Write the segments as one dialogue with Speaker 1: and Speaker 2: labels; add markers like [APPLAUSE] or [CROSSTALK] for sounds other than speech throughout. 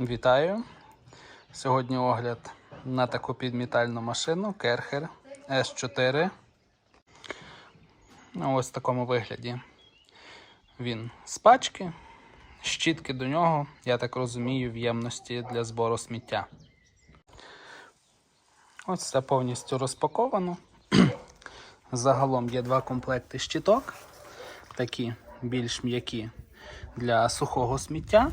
Speaker 1: Вітаю! Сьогодні огляд на таку підмітальну машину Керхер S4. Ну, ось в такому вигляді. Він з пачки, щітки до нього, я так розумію, в ємності для збору сміття. Ось все повністю розпаковано. [CLEARS THROAT] Загалом є два комплекти щиток, такі більш м'які для сухого сміття,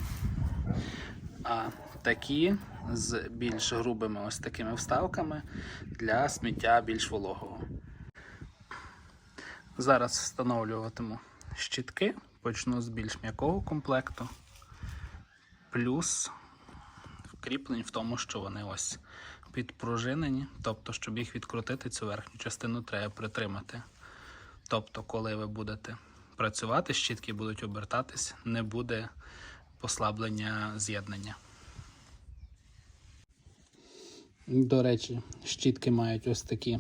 Speaker 1: а такі з більш грубими ось такими вставками для сміття більш вологого. Зараз встановлюватиму щітки, почну з більш м'якого комплекту, плюс вкріплень в тому, що вони ось підпружинені, тобто, щоб їх відкрутити, цю верхню частину треба притримати. Тобто, коли ви будете працювати, щітки будуть обертатись, не буде послаблення з'єднання. До речі, щітки мають ось такі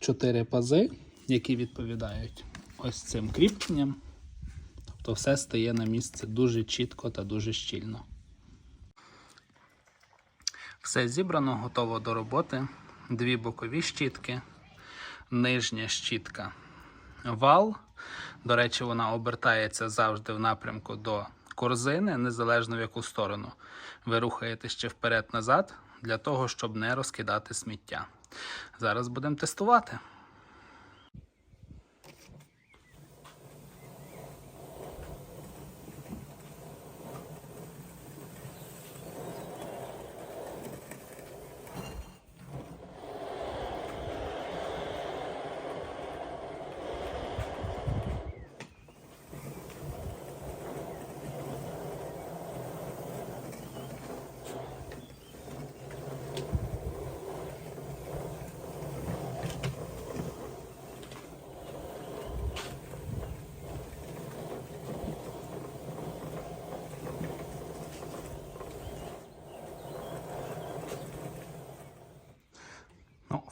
Speaker 1: чотири пази, які відповідають ось цим кріпленням. Тобто все стає на місце дуже чітко та дуже щільно. Все зібрано, готово до роботи. Дві бокові щітки, нижня щітка вал. До речі, вона обертається завжди в напрямку до корзини, незалежно в яку сторону. Ви рухаєте ще вперед-назад для того, щоб не розкидати сміття. Зараз будемо тестувати.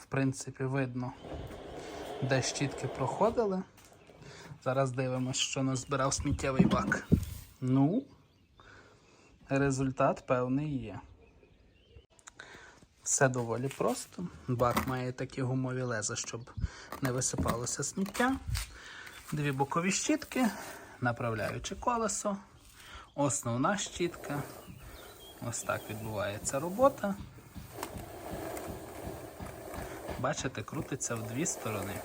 Speaker 1: Принципі, видно, де щітки проходили. Зараз дивимося, що назбирав сміттєвий бак. Ну, результат певний є. Все доволі просто. Бак має такі гумові леза, щоб не висипалося сміття. Дві бокові щітки, направляючи колесо, основна щітка. Ось так відбувається робота. Бачите, крутиться в дві сторони.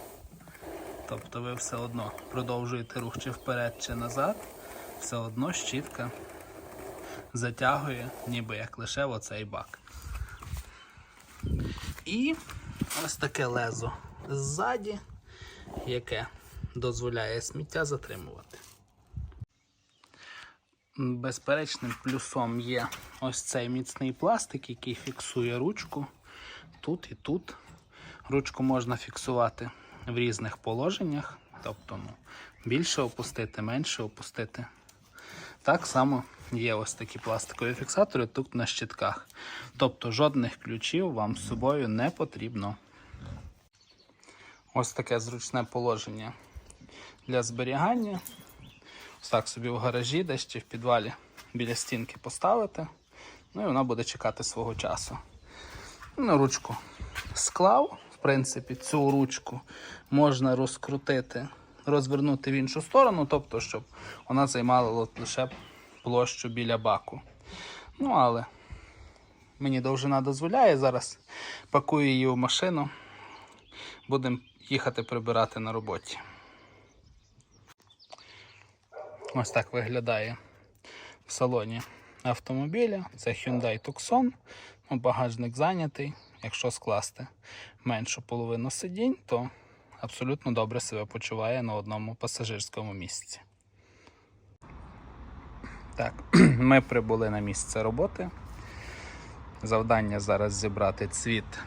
Speaker 1: Тобто ви все одно продовжуєте рух чи вперед, чи назад, все одно щітка затягує, ніби як лише оцей бак. І ось таке лезо ззаді, яке дозволяє сміття затримувати. Безперечним плюсом є ось цей міцний пластик, який фіксує ручку тут і тут. Ручку можна фіксувати в різних положеннях, тобто ну, більше опустити, менше опустити. Так само є ось такі пластикові фіксатори тут на щитках. Тобто жодних ключів вам з собою не потрібно. Ось таке зручне положення для зберігання. Ось так собі в гаражі, десь чи в підвалі біля стінки поставити. Ну і вона буде чекати свого часу. На ручку склав. Принципі, цю ручку можна розкрутити, розвернути в іншу сторону, тобто, щоб вона займала лише площу біля баку. Ну, але мені довжина дозволяє. Зараз пакую її в машину. Будемо їхати прибирати на роботі. Ось так виглядає в салоні автомобіля. Це Hyundai Tucson. Ну, Багажник зайнятий. Якщо скласти меншу половину сидінь, то абсолютно добре себе почуває на одному пасажирському місці. Так, [CLEARS THROAT] ми прибули на місце роботи. Завдання зараз зібрати цвіт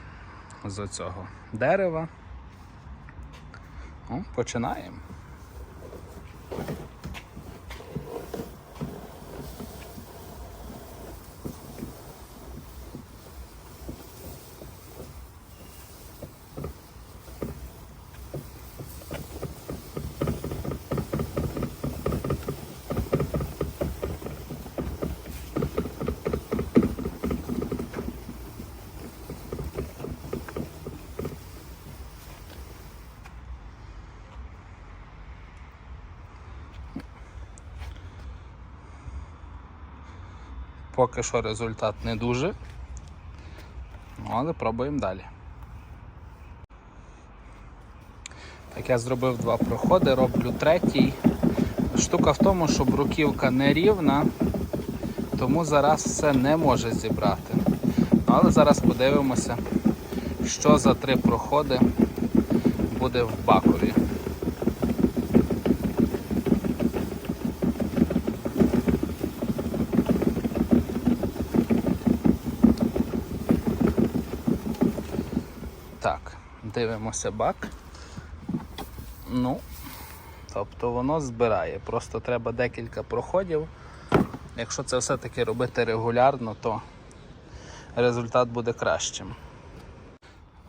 Speaker 1: з оцього дерева. Ну, починаємо. Поки що результат не дуже. Але пробуємо далі. Так, я зробив два проходи, роблю третій. Штука в тому, що бруківка не рівна, тому зараз все не може зібрати. Але зараз подивимося, що за три проходи буде в бакові. Так, дивимося бак. Ну, тобто воно збирає. Просто треба декілька проходів. Якщо це все-таки робити регулярно, то результат буде кращим.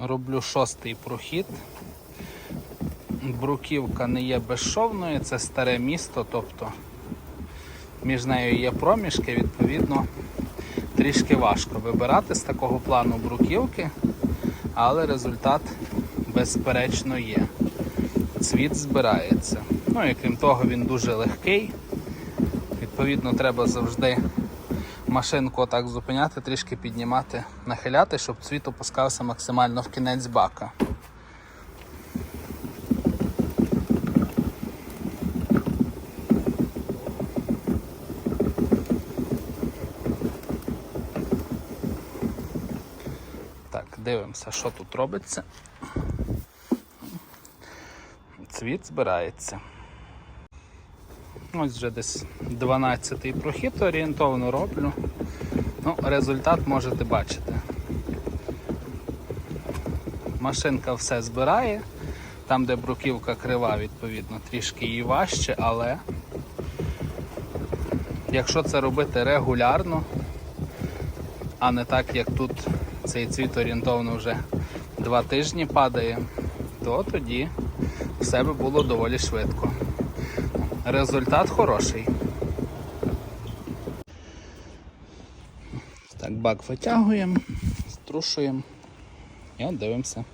Speaker 1: Роблю шостий прохід. Бруківка не є безшовною, це старе місто, тобто між нею є проміжки, відповідно, трішки важко вибирати з такого плану бруківки, але результат безперечно є. Цвіт збирається. Ну і крім того, він дуже легкий. Відповідно, треба завжди машинку отак зупиняти, трішки піднімати, нахиляти, щоб цвіт опускався максимально в кінець бака. Так, дивимося, що тут робиться. Цвіт збирається. Ось вже десь 12-й прохід орієнтовно роблю. Ну, результат можете бачити. Машинка все збирає. Там, де бруківка крива, відповідно, трішки її важче, але якщо це робити регулярно, а не так, як тут цей цвіт орієнтовно вже два тижні падає, то тоді все би було доволі швидко. Результат хороший. Так, бак витягуємо, струшуємо і от дивимося,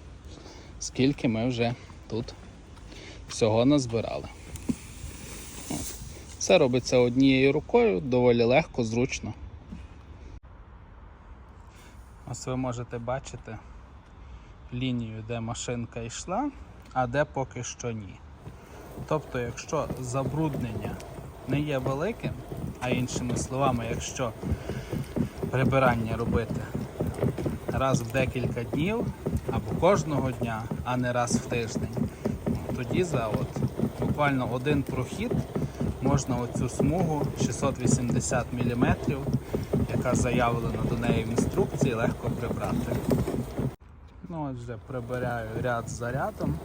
Speaker 1: скільки ми вже тут всього назбирали. Все робиться однією рукою, доволі легко, зручно. Ось ви можете бачити лінію, де машинка йшла, а де поки що ні. Тобто, якщо забруднення не є великим, а іншими словами, якщо прибирання робити раз в декілька днів або кожного дня, а не раз в тиждень, тоді за от буквально один прохід можна оцю смугу 680 мм, яка заявлена до неї в інструкції, легко прибрати. Ну, ось вже прибираю ряд за рядом.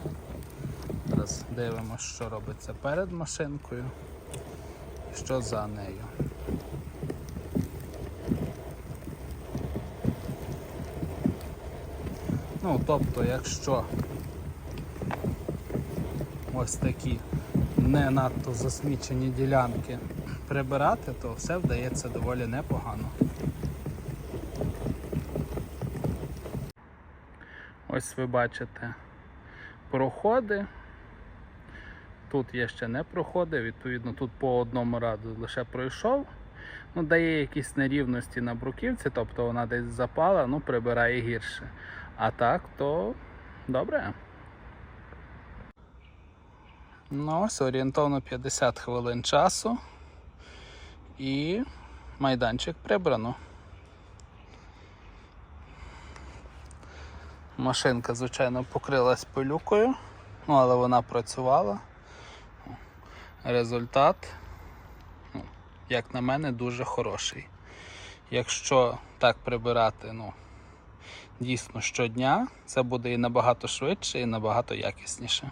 Speaker 1: Зараз дивимося, що робиться перед машинкою, що за нею. Ну, тобто, якщо ось такі не надто засмічені ділянки прибирати, то все вдається доволі непогано. Ось ви бачите проходи. Тут є ще не проходи, відповідно, тут по одному раду лише пройшов. Ну, Дає якісь нерівності на бруківці, тобто вона десь запала, ну прибирає гірше. А так, то добре. Ну, ось орієнтовно 50 хвилин часу. І майданчик прибрано. Машинка, звичайно, покрилась пилюкою, ну, але вона працювала. Результат, ну, як на мене, дуже хороший. Якщо так прибирати, ну, дійсно щодня, це буде і набагато швидше, і набагато якісніше.